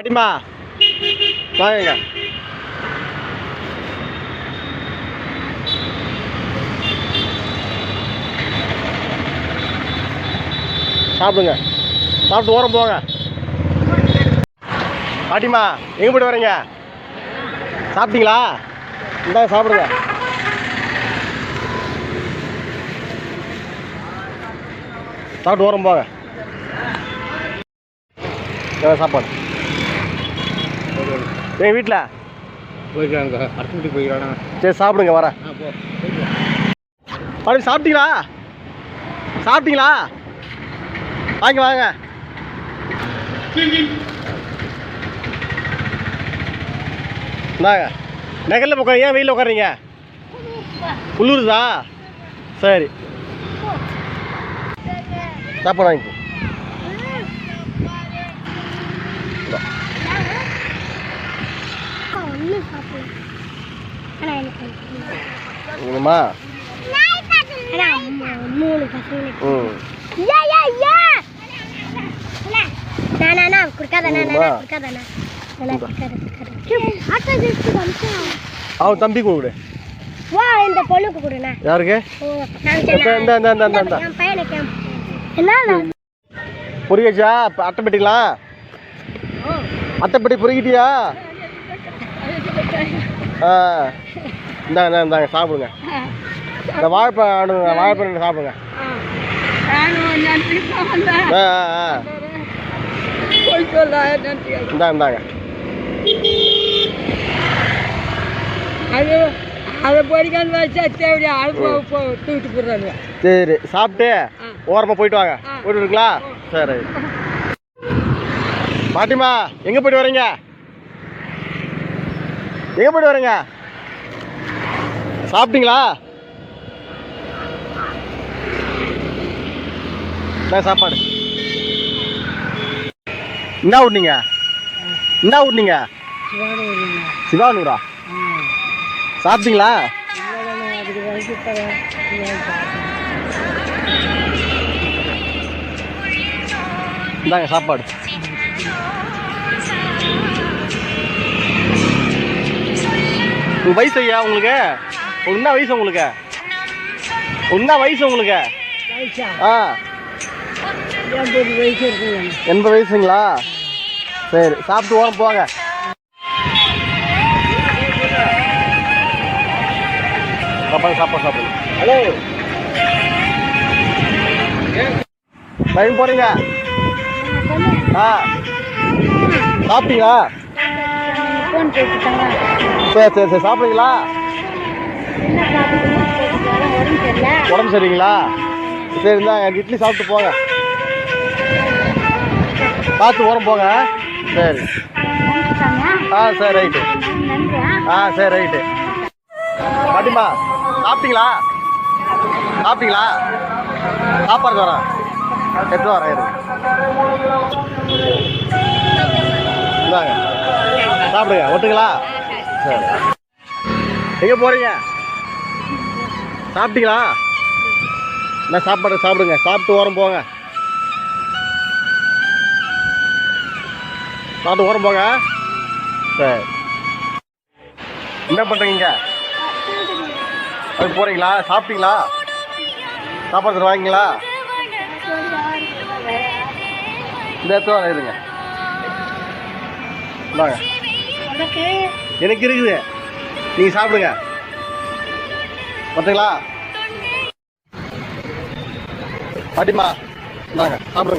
பாட்டிமா வாங்க சாப்பிடுங்க. சாப்பிட்டு ஓரம் போங்க. பாட்டிமா எங்கே போய்ட்டு வரீங்க? சாப்பிட்டீங்களா? இந்தா சாப்பிடுங்க. சாப்பிட்டு ஓரம் போங்க. சாப்பாடு. எங்கள் வீட்டில் போய்க்கிறாங்க அடுத்த வீட்டுக்கு போய்க்கிறானா? சரி சாப்பிடுங்க வரேன். ஆ போ பாட்டி சாப்பிட்டீங்களா? சாப்பிட்டீங்களா? வாங்க வாங்க. இந்தாங்க. நகரில் உட்காரு ஏன் வெயிலில் உட்காருங்க உள்ளூருதா? சரி. சாப்பாடு வாங்கிக்கோ ஆனால் எனக்கு மூணு பசங்களுக்கு நானா? குடுக்காத குடுக்காத அவன் தம்பி கொடு வா இந்த பொண்ணுக்கு கொடுண்ணா யாருக்கு? இந்த, இந்த, இந்த, இந்த. என் பையனுக்கு என்ன பொறியாச்சா இப்போ அட்டை பெட்டிக்கலாம். அட்டைப்பெட்டி பொறுக்கிட்டியா ஆ. இந்தாங்க இந்தாங்க, இந்தாங்க சாப்பிடுங்க. இந்த வாழைப்பழம் வாழைப்பழம் சாப்பிடுங்க. ஆ. இந்தா இந்தாங்க அது அதை பொறிக்கான்னு வச்சா தேவையா அழுப்பு தூக்கிட்டு போடுறாங்க சரி சாப்பிட்டு ஓரமாக போயிட்டு வாங்க. போயிட்டு வரீங்களா? சரி. பாட்டிமா எங்கே போயிட்டு வரீங்க? எங்கே போயிட்டு வரீங்க. சாப்பிட்டீங்களா? என்ன சாப்பாடு. என்ன விட்னீங்க என்ன விட்னீங்க சிவானூரா? சாப்பிட்டீங்களா? இந்தாங்க சாப்பாடு. வயசு ஐயா உங்களுக்கு? என்ன வயசு உங்களுக்கு? என்ன வயசு உங்களுக்கு? ஆ. எண்பது வயசு எண்பது வயசுங்களா? சரி சாப்பிட்டு ஓரம் போங்க. சாப்பாடு சாப்பாடு. சாப்பிடுங்க ஹலோ. லைன் போறீங்க ஆ. சாப்பிட்டீங்களா? சரி சரி சரி சாப்பிடுங்களா உடம்பு சரிங்களா சரி எனக்கு இட்லி சாப்பிட்டு போங்க. பார்த்து ஓரம் போங்க. சரி. ஆ சரி ரைட்டு. ஆ சரி ரைட்டு. பாட்டிமா சாப்பிட்டீங்களா? சாப்பிட்டீங்களா? சாப்பாடு வரேன் எடுத்து வரேன் இந்தாங்க. சாப்பிடுங்க ஒட்டுங்களா? சரி. எங்கே போகிறீங்க சாப்பிட்டீங்களா? என்ன சாப்பாடு சாப்பிடுங்க சாப்பிட்டு ஓரம் போங்க. சாப்பிட்டு ஓரம் போங்க. சரி. என்ன பண்ணுறீங்க அது போகிறீங்களா சாப்பிட்டீங்களா? சாப்பாடு வாங்கிங்களா இந்த இடத்துல இருங்க. வாங்க உனக்கு? எனக்கு இருக்குது. நீங்கள் சாப்பிடுங்க. பார்த்தீங்களா பாட்டிமா இந்தாங்க சாப்பிடுங்க.